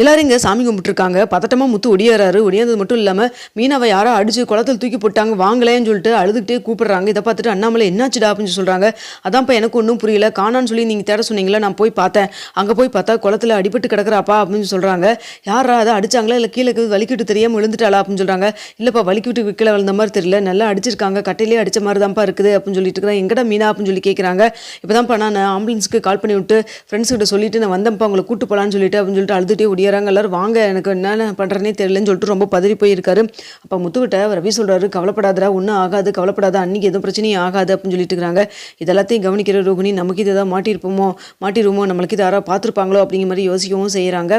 எல்லாரும் இங்கே சாமி கும்பிட்டுருக்காங்க. பதட்டமாக முத்து ஒடியாராரு ஒடியாந்தது மட்டும் இல்லாமல் மீனாவை யாரோ அடிச்சு குளத்தில் தூக்கி போட்டாங்க. வாங்கலேன்னு சொல்லிட்டு அழுதுகிட்டே கூப்பிடுறாங்க. இதை பார்த்துட்டு அண்ணாமலை என்னாச்சுடா அப்படின்னு சொல்கிறாங்க அதான்ப்பா எனக்கு ஒன்றும் புரியல. காணான்னு சொல்லி நீங்கள் தேட சொன்னீங்களா? நான் போய் பார்த்தேன். அங்கே போய் பார்த்தா குளத்தில் அடிபட்டு கிடக்குறாப்பா அப்படின்னு சொல்கிறாங்க யாரா அதை அடிச்சாங்களா? இல்லை கீழே இருக்குது வலிக்கிட்டு தெரியாமல் விழுந்துட்டாளா அப்படின்னு சொல்கிறாங்க இல்லைப்பா வலிக்கிட்டு கீழே விழுந்த மாதிரி தெரியல. நல்லா அடிச்சிருக்காங்க. கட்டையிலே அடித்த மாதிரி தான்ப்பா இருக்குது அப்படின்னு சொல்லிட்டு இருக்கிறேன் எங்கடா மீனா அப்படின்னு சொல்லி கேட்குறாங்க இப்போ தான்ப்பா நான் ஆம்புலன்ஸுக்கு கால் பண்ணி விட்டு ஃப்ரெண்ட்ஸ்கிட்ட சொல்லிட்டு நான் வந்தேன்ப்பா உங்களை கூட்டு போகலான்னு சொல்லிட்டு அப்படின்னு சொல்லிட்டு அழுதுகிட்டே ஒடியாராங்க எல்லாரும் வாங்க எனக்கு என்னென்ன பண்ணுறேனே தெரியலன்னு சொல்லிட்டு ரொம்ப பதறி போயிருக்காரு. அப்போ முத்துக்கிட்ட ரவி சொல்கிறாரு கவலைப்படாதரா ஒன்றும் ஆகாது கவலைப்படாத அன்னைக்கு எதுவும் பிரச்சனையும் ஆகாது அப்படின்னு சொல்லிட்டு இருக்கிறாங்க. இதெல்லாத்தையும் கவனிக்கிற ரோகிணி நமக்கு இதை தான் மாட்டியிருப்போமோ மாட்டிருவோமோ நம்மளுக்கு இது யாராவது பார்த்துருப்பாங்களோ அப்படிங்கிற மாதிரி யோசிக்கவும் செய்கிறாங்க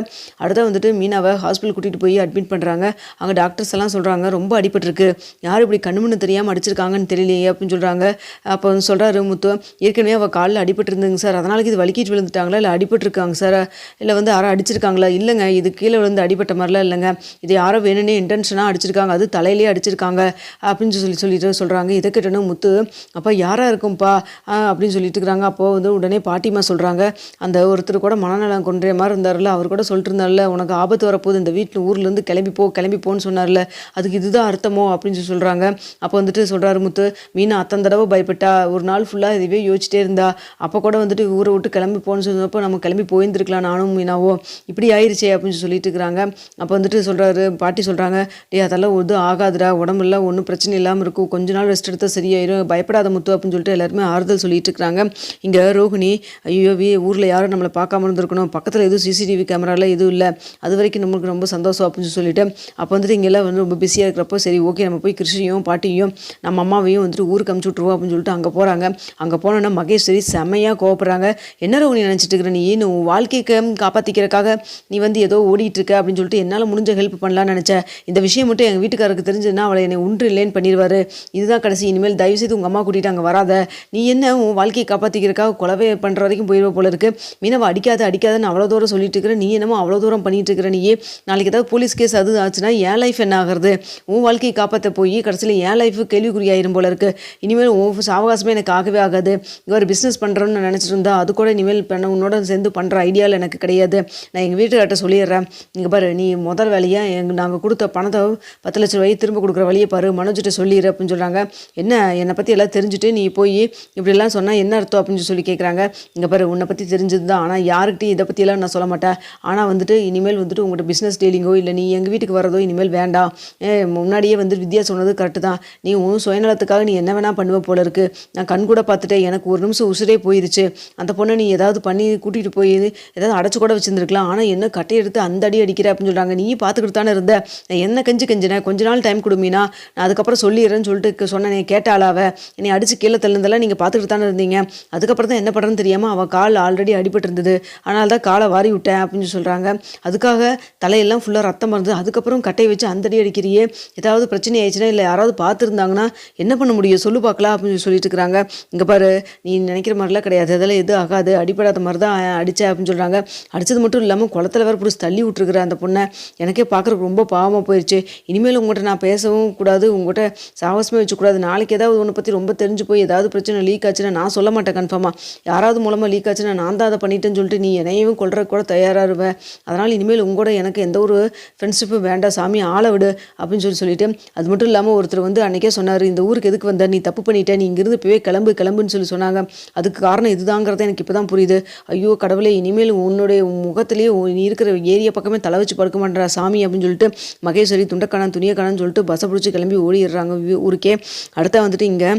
அடுத்த வந்துட்டு மீனாவை ஹாஸ்பிட்டல் கூட்டிகிட்டு போய் அட்மிட் பண்ணுறாங்க அங்கே டாக்டர்ஸ் எல்லாம் சொல்கிறாங்க ரொம்ப அடிபட்டிருக்கு. யார் இப்படி கண்ணுமண்ணு தெரியாமல் அடிச்சிருக்காங்கன்னு தெரியலையே அப்படின்னு சொல்கிறாங்க அப்போ வந்து சொல்கிறாரு முத்து ஏற்கனவே அவள் காலில் அடிபட்டிருந்துங்க சார். அதனால இது வலிக்கிட்டு விழுந்துட்டாங்களா? இல்லை அடிபட்டிருக்காங்க சார்? இல்லை வந்து யாரும் அடிச்சிருக்காங்களா? இல்லைங்க இது கீழே விழுந்து அடிபட்ட மாதிரிலாம் இல்லைங்க. இது யாரோ வேணும்னே இன்டென்ஷனாக அடிச்சிருக்காங்க அது தலையிலேயே அடிச்சிருக்காங்க அப்படின்னு சொல்லி சொல்லிட்டு சொல்கிறாங்க இதை கேட்டோன்னே முத்து அப்போ யாராக இருக்கும்ப்பா அப்படின்னு சொல்லிட்டு இருக்கிறாங்க. அப்போது வந்து உடனே பாட்டிமா சொல்கிறாங்க அந்த ஒருத்தர் கூட மனநலம் கொன்றே மாதிரி இருந்தார்ல அவர் கூட சொல்லிட்டு இருந்தார்ல உனக்கு ஆபத்து வரப்போகுது இந்த வீட்டில் ஊர்லேருந்து கிளம்பி போ கிளம்பி போன்னு சொன்னார்ல அதுக்கு இதுதான் அர்த்தமோ? அப்படின்னு சொல்லி சொல்கிறாங்க அப்போ வந்துட்டு சொல்கிறாரு முத்து மீனா அத்தனை தடவை பயப்பட்டா ஒரு நாள் ஃபுல்லாக இதுவே யோசிச்சிட்டே இருந்தா அப்போ கூட வந்துட்டு ஊரை விட்டு கிளம்பி போன்னு சொன்னப்போ நம்ம கிளம்பி போயிருந்துருக்கலாம் நானும் மீனாவோ இப்படி ஆயிடுச்சு அப்படின்னு சொல்லி சொல்லிட்டு இருக்கிறாங்க. அப்போ வந்துட்டு சொல்கிறாரு பாட்டி சொல்கிறாங்க டே அதெல்லாம் எதுவும் ஆகாதுடா உடம்புலாம் ஒன்றும் பிரச்சனை இல்லாமல் இருக்கும். கொஞ்ச நாள் ரெஸ்ட் எடுத்தால் சரியாயிரும். பயப்படாத முத்து அப்படின்னு சொல்லிட்டு எல்லாருமே ஆறுதல் சொல்லிட்டு இருக்கிறாங்க. இங்கே ரோஹிணி ஐயோ வி ஊரில் யாரும் நம்மளை பார்க்காம இருந்திருக்கணும். பக்கத்தில் எதுவும் சிசிடிவி கேமராலாம் எதுவும் இல்லை. அது வரைக்கும் நம்மளுக்கு ரொம்ப சந்தோஷம் அப்படின்னு சொல்லிட்டு. அப்போ வந்துட்டு இங்கெல்லாம் வந்து ரொம்ப பிஸியாக இருக்கிறப்போ சரி ஓகே நம்ம போய் கிருஷியும் பாட்டியும் நம்ம அம்மாவையும் வந்துட்டு ஊருக்கு அமுச்சு விட்ருவோம் அப்படின்னு சொல்லிட்டு அங்கே போகிறாங்க அங்கே போனோன்னா மகேஸ்வரி செம்மையாக கோவப்படுறாங்க. என்ன ரோகிணி நினச்சிட்டு இருக்கிற நீ? நீ உன் வாழ்க்கைக்கு காப்பாற்றிக்கிறக்காக நீ வந்து ஏதோ ஓடிட்டு இருக்க அப்படின்னு சொல்லிட்டு என்னால் முடிஞ்ச ஹெல்ப் பண்ணலாம்னு நினச்சேன். இந்த விஷயம் மட்டும் எங்கள் வீட்டுக்காரருக்கு தெரிஞ்சதுன்னா அவளை என்னை ஒன்று இல்லைன்னு பண்ணிடுவார். இதுதான் கடைசி. இனிமேல் தயவு செய்து உங்கள் அம்மா கூட்டிகிட்டு அங்கே வராத. நீ என்ன உன் வாழ்க்கையை காப்பாற்றிக்கிறக்காக கொலவை பண்ணுற வரைக்கும் போயிடுவ போல இருக்கு. மீனவை அடிக்காத அடிக்காதன்னு அவ்வளோ தூரம் சொல்லிட்டு இருக்கிற நீ என்னமோ அவ்வளோ தூரம் பண்ணிட்டு இருக்கிற நீயே நாளைக்கு ஏதாவது போலீஸ் கேஸ் அது ஆச்சுன்னா என் லைஃப் என்ன ஆகுறது? உன் வாழ்க்கையை காப்பாற்ற போய் கடைசியில் என் லைஃப் கேள்விக்குறியாயிரும் போல இருக்கு. இனிமேல் உன் சாவகாசமே எனக்கு ஆகவே ஆகாது. ஒரு பிஸ்னஸ் பண்ணுறோன்னு நினச்சிட்டு இருந்தா அது கூட இனிமேல் பண்ண உன்னோட சேர்ந்து பண்ணுற ஐடியாவில் எனக்கு கிடையாது. நான் எங்கள் வீட்டுக்கார்ட்ட சொல்லிடுறேன். இங்கே பாரு நீ முதல் வேலையாக எங் நாங்கள் கொடுத்த பணத்தை பத்து லட்ச ரூபாய் திரும்ப கொடுக்குற வழியை பாரு மனோஜிட்ட சொல்லிடு அப்படின்னு சொல்கிறாங்க என்ன என்னை பற்றி எல்லாம் தெரிஞ்சுட்டு நீ போய் இப்படிலாம் சொன்னால் என்ன அர்த்தம் அப்படின்னு சொல்லி கேட்குறாங்க இங்கே பாரு உன்னை பற்றி தெரிஞ்சது தான் ஆனால் யாருக்கிட்டையும் இதை பற்றியெல்லாம் நான் சொல்ல மாட்டேன். ஆனால் வந்துட்டு இனிமேல் வந்துட்டு உங்கள்கிட்ட பிஸ்னஸ் டீலிங்கோ இல்லை நீ எங்கள் வீட்டுக்கு வரதோ இனிமேல் வேண்டாம். முன்னாடியே வந்து வித்யா சொன்னது கரெக்டு தான். நீ உன் சுயநலத்துக்காக நீ என்ன வேணால் பண்ணுவ போல இருக்கு. நான் கண் கூட பார்த்துட்டேன். எனக்கு ஒரு நிமிஷம் உசுரே போயிருச்சு. அந்த பொண்ணை நீ ஏதாவது பண்ணி கூட்டிகிட்டு போய் ஏதாவது அடைச்சு கூட வச்சுருந்துருக்கலாம். ஆனால் என்ன சட்டையை எடுத்து அந்த அடி அடிக்கிற அப்படின்னு சொல்கிறாங்க நீ பார்த்துக்கிட்டு தானே இருந்த. நான் என்ன கஞ்சி கஞ்சினேன் கொஞ்ச நாள் டைம் கொடுமீனா நான் அதுக்கப்புறம் சொல்லிடுறேன்னு சொல்லிட்டு சொன்னேன் கேட்டாளாவ என்னை அடிச்சு கீழே தள்ளுந்தெல்லாம் நீங்கள் பார்த்துக்கிட்டு தானே இருந்தீங்க. அதுக்கப்புறம் தான் என்ன பண்ணுறேன்னு தெரியாமல் அவள் கால் ஆல்ரெடி அடிபட்டு இருந்தது அதனால தான் காலை வாரி விட்டேன் அப்படின்னு சொல்கிறாங்க அதுக்காக தலையெல்லாம் ஃபுல்லாக ரத்தம் இருந்தது அதுக்கப்புறம் கட்டையை வச்சு அந்த அடி அடிக்கிறியே. ஏதாவது பிரச்சனை ஆயிடுச்சுன்னா இல்லை யாராவது பார்த்துருந்தாங்கன்னா என்ன பண்ண முடியும்? சொல்லு பார்க்கலாம் அப்படின்னு சொல்லிட்டு இருக்கிறாங்க. இங்கே பாரு நீ நினைக்கிற மாதிரிலாம் கிடையாது. அதெல்லாம் எதுவும் ஆகாது. அடிப்படாத மாதிரி தான் அடித்தேன் அப்படின்னு சொல்கிறாங்க அடித்தது மட்டும் இல்லாமல் குளத்துல வேறு பிடிச்சி தள்ளி விட்டுருக்குற அந்த பொண்ணை எனக்கே பார்க்குறக்கு ரொம்ப பாவமாக போயிடுச்சு இனிமேல் உங்கள்கிட்ட நான் பேசவும் கூடாது உங்கள்கிட்ட சாகசமே வச்சுக்கூடாது. நாளைக்கு ஏதாவது ஒன்று பற்றி ரொம்ப தெரிஞ்சு போய் ஏதாவது பிரச்சனை லீக் ஆச்சுன்னா நான் சொல்ல மாட்டேன் கன்ஃபார்மாக யாராவது மூலமாக லீக் ஆச்சுன்னா நான் தான் அதை பண்ணிட்டேன்னு சொல்லிட்டு நீ என்னையும் கொள்ற கூட தயாராக இருவேன் அதனால் இனிமேல் உங்களோட எனக்கு எந்த ஒரு ஃப்ரெண்ட்ஷிப்பும் வேண்டாம். சாமி ஆளை விடு அப்படின்னு சொல்லி சொல்லிட்டு அது மட்டும் இல்லாமல் ஒருத்தர் வந்து அன்றைக்கே சொன்னார் இந்த ஊருக்கு எதுக்கு வந்த? நீ தப்பு பண்ணிட்ட நீ இங்கிருந்து இப்போவே கிளம்பு கிளம்புன்னு சொல்லி சொன்னாங்க. அதுக்கு காரணம் இதுதாங்கிறது எனக்கு இப்போ தான் புரியுது. ஐயோ கடவுளே இனிமேல் உன்னுடைய முகத்திலேயே நீ இருக்கிற ஏரியா பக்கமே தலை வச்சு படுக்க மாட்டேறா. சாமி அப்படின்னு சொல்லிட்டு மகேஸ்வரி துண்டக்கானன் துணியக்கானன்னு சொல்லிட்டு பஸ்ஸை பிடிச்சி கிளம்பி ஓடிடுறாங்க ஊருக்கே. அடுத்தா வந்துட்டு இங்கே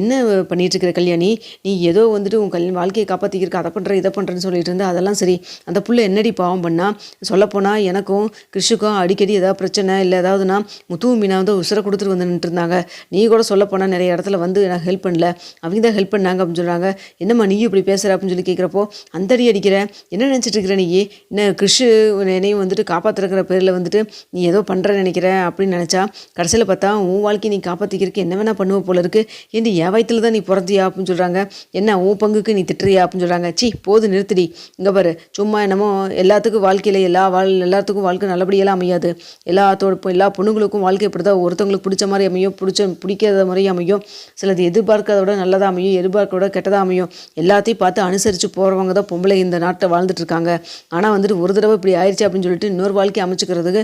என்ன பண்ணிட்டு இருக்கிற கல்யாணி? நீ ஏதோ வந்துட்டு உன் கல்யாணம் வாழ்க்கையை காப்பாற்றிக்கிறக்க அதை பண்ணுற இதை பண்ணுறேன்னு சொல்லிட்டு இருந்தா அதெல்லாம் சரி. அந்த புள்ள என்னடி பாவம் பண்ணா? சொல்லப்போனால் எனக்கும் கிருஷுக்கும் அடிக்கடி ஏதாவது பிரச்சனை இல்லை ஏதாவதுனா முத்துவும் மீனா வந்து உசுரை கொடுத்துட்டு வந்து நின்றுட்டு இருந்தாங்க நீ கூட சொல்லப்போனால் நிறைய இடத்துல வந்து எனக்கு ஹெல்ப் பண்ணல. அவங்க தான் ஹெல்ப் பண்ணாங்க அப்படின்னு சொல்கிறாங்க என்னம்மா நீ இப்படி பேசுகிற அப்படின்னு சொல்லி கேட்குறப்போ அந்த அடி அடிக்கிற? என்ன நினச்சிட்டு இருக்கிற நீ? என்ன கிறிஷு என்னையும் வந்துட்டு காப்பாற்றுறக்கிற பேரில் வந்துட்டு நீ ஏதோ பண்ணுற நினைக்கிற அப்படின்னு நினச்சா கடைசியில் பார்த்தா உன் வாழ்க்கையை நீ காப்பாற்றிக்கிறதுக்கு என்ன வேணால் பண்ணுவ போல இருக்கு. ஏண்டி என் வயத்தில் தான் நீ பிறந்தியா அப்படின்னு சொல்கிறாங்க என்ன உன் பங்குக்கு நீ திட்டுறியா அப்படின்னு சொல்கிறாங்க சி போது நிறுத்திடி. இங்கே பாரு சும்மா என்னமோ எல்லாத்துக்கும் வாழ்க்கையில் எல்லா வாழ் எல்லாத்துக்கும் வாழ்க்கை நல்லபடியெல்லாம் அமையாது. எல்லாத்தோட இப்போ எல்லா பொண்ணுங்களுக்கும் வாழ்க்கை இப்படி தான் ஒருத்தவங்களுக்கு பிடிச்ச மாதிரி அமையும் பிடிச்ச பிடிக்காத மாதிரி அமையும். சிலது எதிர்பார்க்கறத விட நல்லதாக அமையும் எதிர்பார்க்கறத விட கெட்டதாக அமையும். எல்லாத்தையும் பார்த்து அனுசரித்து போகிறவங்க தான் பொம்பளை இந்த நாட்டை வாழ்ந்துட்டு இருக்காங்க. ஆனால் வந்துட்டு ஒரு தடவை இப்படி ஆயிடுச்சு அப்படின்னு சொல்லிட்டு இன்னொரு வாழ்க்கையை அமைச்சுக்கிறதுக்கு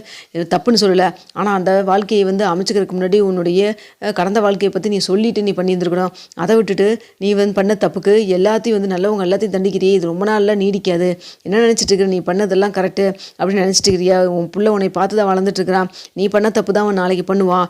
தப்புன்னு சொல்லலை. ஆனால் அந்த வாழ்க்கையை வந்து அமைச்சுக்கிறதுக்கு முன்னாடி உன்னுடைய கடந்த வாழ்க்கையை பற்றி நீ சொல்லிட்டு நீ பண்ணியிருந்துருக்கணும். அதை விட்டுட்டு நீ வந்து பண்ண தப்புக்கு எல்லாத்தையும் வந்து நல்லவங்க எல்லாத்தையும் தண்டிக்கிறியே. இது ரொம்ப நாளில் நீடிக்காது. என்ன நினச்சிட்டு இருக்கிற நீ பண்ணதெல்லாம் கரெக்டு அப்படின்னு நினச்சிட்டு இருக்கிறியா? உன் பிள்ளை உன்னை பார்த்து தான் வளர்ந்துட்டு இருக்கிறான். நீ பண்ண தப்பு தான் அவன் நாளைக்கு பண்ணுவான்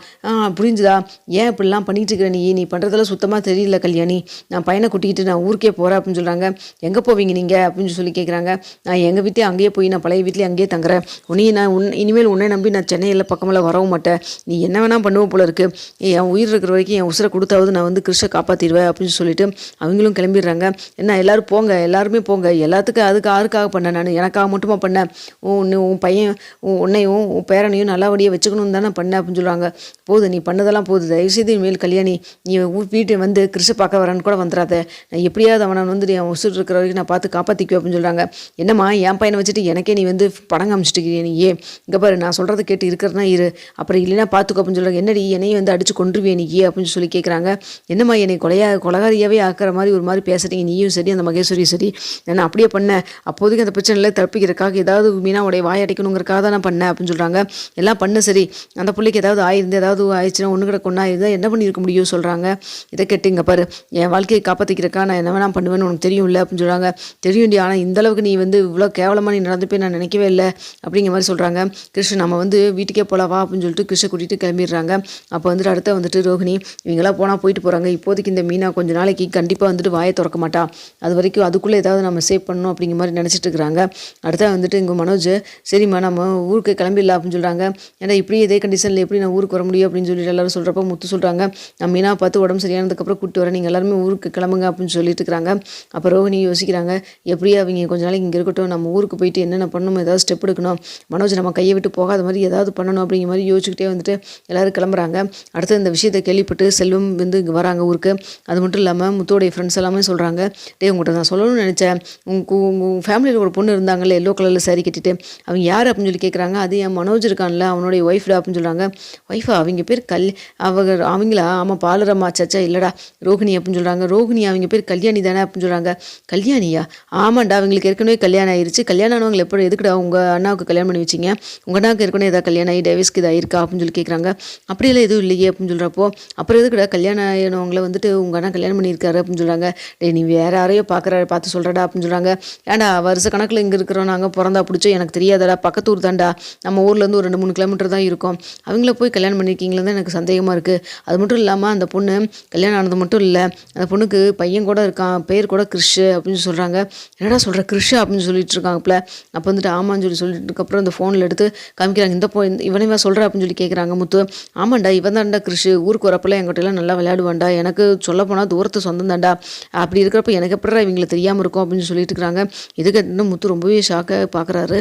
புரிஞ்சுதா? ஏன் இப்படிலாம் பண்ணிகிட்டு இருக்கிற நீ? நீ பண்ணுறதெல்லாம் சுத்தமாக தெரியல கல்யாணி. நான் பையனை கூட்டிகிட்டு நான் ஊருக்கே போகிறேன் அப்படின்னு சொல்கிறாங்க எங்கே போவீங்க நீங்கள் அப்படின்னு சொல்லி கேட்குறாங்க நான் எங்கள் வீட்லேயே அங்கேயே போய் நான் பழைய வீட்லேயே அங்கேயே தங்குறேன் உன்னையும் நான் உன் இனிமேல் உன்னை நம்பி நான் சென்னையில் பக்கமெல்லாம் வரவும் மாட்டேன். நீ என்ன வேணால் பண்ணுவோம் போல இருக்கு. என் உயிர் இருக்கிற வரைக்கும் என் உசுரை கொடுத்தாவது நான் வந்து கிருஷ்ண காப்பாற்றிடுவேன் அப்படின்னு சொல்லிட்டு அவங்களும் கிளம்பிடுறாங்க. என்ன எல்லாரும் போங்க எல்லாருமே போங்க. எல்லாத்துக்கும் அதுக்கு யாருக்காக பண்ணேன் நான். எனக்காக மட்டுமா பண்ணேன் உன் உன் பையன் உன் உன்னையும் உன் பேரனையும் நல்லபடியாக வச்சுக்கணும்னு தானே பண்ணேன் அப்படின்னு சொல்கிறாங்க போது நீ பண்ணதெல்லாம் போகுது தயவுசெய்து இனிமேல் கல்யாணி நீ வீட்டு வந்து கிருஷ்ண பார்க்க வரேன்னு கூட வந்துடாத நான் எப்படியாவது அவனை வந்து என் உசுர் இருக்கிற வரைக்கும் நான் பார்த்து காப்பாற்றிக்குவேன் அப்படின்னு சொல்கிறாங்க என்னம்மா என் பையனை வச்சுட்டு எனக்கு நீ வந்து படம் காமிச்சிட்டு நீ ஏ இங்கே பாரு நான் சொல்கிறத கேட்டு இருக்கிறனா இரு. அப்புறம் இல்லைன்னா பார்த்துக்கோ அப்படின்னு சொல்கிறாங்க என்னடி என்னையும் வந்து அடிச்சு கொண்டுருவே நீ? அப்படின்னு சொல்லி கேட்குறாங்க என்னம்மா என்னை கொலையா கொலகாரியாவே ஆக்கிற மாதிரி ஒரு மாதிரி பேசுகிறீங்க நீயும் சரி அந்த மகேஸ்வரியும் சரி. நான் அப்படியே பண்ணேன் அப்போதைக்கு அந்த பிரச்சனையில் தப்பிக்கிறதுக்காக ஏதாவது மீனாவுடைய வாய் அடைக்கணுங்கிறக்காக தான் நான் பண்ணேன் அப்படின்னு சொல்கிறாங்க எல்லாம் பண்ண சரி. அந்த பிள்ளைக்கு ஏதாவது ஆயிருந்து ஏதாவது ஆயிடுச்சுன்னா ஒன்று கிட்ட கொண்டா இருந்தால் என்ன பண்ணியிருக்க முடியும் சொல்கிறாங்க இதை கேட்டு இங்கே பாரு. என் வாழ்க்கையை காப்பாற்றிக்கிறக்கா நான் என்ன வேணா பண்ணுவேன்னு உனக்கு தெரியும்ல அப்படின்னு சொல்கிறாங்க தெரியும்டி ஆனால் இந்த அளவுக்கு நீ வந்து இவ்வளோ கேவலமாக நீ நடந்துப்பே நான் நினைக்கவே இல்லை. அப்படிங்கிற மாதிரி சொல்கிறாங்க கிருஷ்ணன் நம்ம வந்து வீட்டுக்கே போகலாம் வா அப்படின்னு சொல்லிட்டு கிருஷ்ண கூட்டிகிட்டு கிளம்பிடுறாங்க. அப்போ வந்துட்டு அடுத்த வந்துட்டு ரோஹிணி இவங்கெல்லாம் போனால் போயிட்டு போகிறாங்க இப்போதைக்கு இந்த மீனா கொஞ்ச நாளைக்கு கண்டிப்பாக வந்துட்டு வாயை திறக்க மாட்டா. அது வரைக்கும் அதுக்குள்ளே ஏதாவது நம்ம சேவ் பண்ணணும் அப்படிங்கிற மாதிரி நினச்சிட்டு இருக்கிறாங்க. அடுத்த வந்துட்டு இங்கே மனோஜ் சரிம்மா நம்ம ஊருக்கு கிளம்பிடலாம் அப்படின்னு சொல்கிறாங்க ஏன்னா இப்படி இதே கண்டிஷனில் எப்படி நான் ஊருக்கு வர முடியும் அப்படின்னு சொல்லிட்டு எல்லாரும் சொல்கிறப்ப முத்து சொல்கிறாங்க நான் மீனா பார்த்து உடம்பு சரியானதுக்கப்புறம் கூப்பிட்டு வரேன். நீங்கள் எல்லாருமே ஊருக்கு கிளம்புங்க அப்படின்னு சொல்லிட்டு இருக்கிறாங்க. அப்போ ரோஹிணி யோசிக்கிறாங்க எப்படியா அவங்க கொஞ்ச நாளைக்கு இங்கே இருக்கட்டும். நம்ம ஊருக்கு போயிட்டு என்னென்ன பண்ணணும் ஏதாவது ஸ்டெப் எடுக்கணும். மனோஜ் நம்ம கையை விட்டு போகாத மாதிரி ஏதாவது பண்ணணும் அப்படிங்கிற மாதிரி யோசிச்சுக்கிட்டே வந்துட்டு எல்லோரும் கிளம்புறாங்க. அடுத்து இந்த விஷயத்தை கேள்விப்பட்டு செல்வம் வந்து இங்கே வராங்க ஊருக்கு. அது மட்டும் இல்லாமல் முத்தோடைய ஃப்ரெண்ட்ஸ் எல்லாமே சொல்கிறாங்க டே உங்கள்கிட்ட நான் சொல்லணும்னு நினச்சேன். உங்கள் உங்கள் ஃபேமிலியில் ஒரு பொண்ணு இருந்தாங்கல்ல எல்லோ கலரில் சாரி கட்டிட்டு. அவங்க யார்? அப்படின்னு சொல்லி கேட்குறாங்க அது என் மனோஜ் இருக்கான்ல அவனுடைய ஒய்ஃப்டா அப்படின்னு சொல்கிறாங்க ஒய்ஃபா அவங்க பேர் கல் அவங்க அவங்களா? ஆமாம் பாலரம்மா சச்சா இல்லைடா ரோகிணி அப்படின்னு சொல்கிறாங்க ரோகிணி அவங்க பேர் கல்யாணி தானே? அப்படின்னு சொல்கிறாங்க கல்யாணியா? ஆமாண்டா அவங்களுக்கு ஏற்கனவே கல்யாணம் ஆயிருச்சு. கல்யாணம் ஆனவங்களை எப்படி எதுக்குடா உங்கள் அண்ணாவுக்கு கல்யாணம் பண்ணி வச்சிங்க? உங்கள் அண்ணாவுக்கு ஏற்கனவே ஏதாவது கல்யாணம் ஆகி டேவிஸ்க்கு இதாக இருக்கா அப்படின்னு சொல்லி கேட்குறாங்க அப்படியெல்லாம் எதுவும் இல்லையே அப்படின்னு சொல்கிறப்போ அப்புறம் எதுக்குடா கல்யாணம் ஆகினவங்களை வந்துட்டு உங்கள் அண்ணா கல்யாணம் பண்ணியிருக்காரு அப்படின்னு சொல்கிறாங்க டேய் நீ வேற யாரையோ பார்க்குற பார்த்து சொல்கிறடா அப்படின்னு சொல்கிறாங்க ஏன்டா வருஷ கணக்கில் இங்கே இருக்கிறோம் நாங்கள் பிறந்தா பிடிச்சோம் எனக்கு தெரியாதடா பக்கத்து ஊர் தான்டா. நம்ம ஊர்லேருந்து ஒரு ரெண்டு மூணு கிலோமீட்டர் தான் இருக்கும். அவங்கள போய் கல்யாணம் பண்ணியிருக்கீங்களா தான் எனக்கு சந்தேகமாக இருக்குது அது மட்டும் இல்லாமல் அந்த பொண்ணு கல்யாணம் ஆனது மட்டும் இல்லை அந்த பொண்ணுக்கு பையன் கூட இருக்கான் பேர் கூட கிறிஷு அப்படின்னு சொல்கிறாங்க என்னடா சொல்கிற கிறிஷு அப்படின்னு சொல்லிட்டு இருக்காங்கப்ல. அப்போ வந்துட்டு ஆமான்னு சொல்லி சொல்லிட்டு அப்புறம் இந்த ஃபோனில் எடுத்து காமிக்கிறாங்க. இந்த போ இவனைவா சொல்கிற அப்படின்னு சொல்லி கேட்குறாங்க முத்து. ஆமாண்டா இவன் தான்டா கிறிஷ். ஊருக்கு வரப்பெல்லாம் எங்கிட்டலாம் நல்லா விளையாடுவான்டா. எனக்கு சொல்ல போனால் தூரத்து சொந்தம் தான்டா. அப்படி இருக்கிறப்ப எனக்கு எப்படிடா இவங்களை தெரியாமல் இருக்கும்? அப்படின்னு சொல்லிட்டு இருக்கிறாங்க. இதுக்கு முத்து ரொம்பவே ஷாக்காக பார்க்குறாரு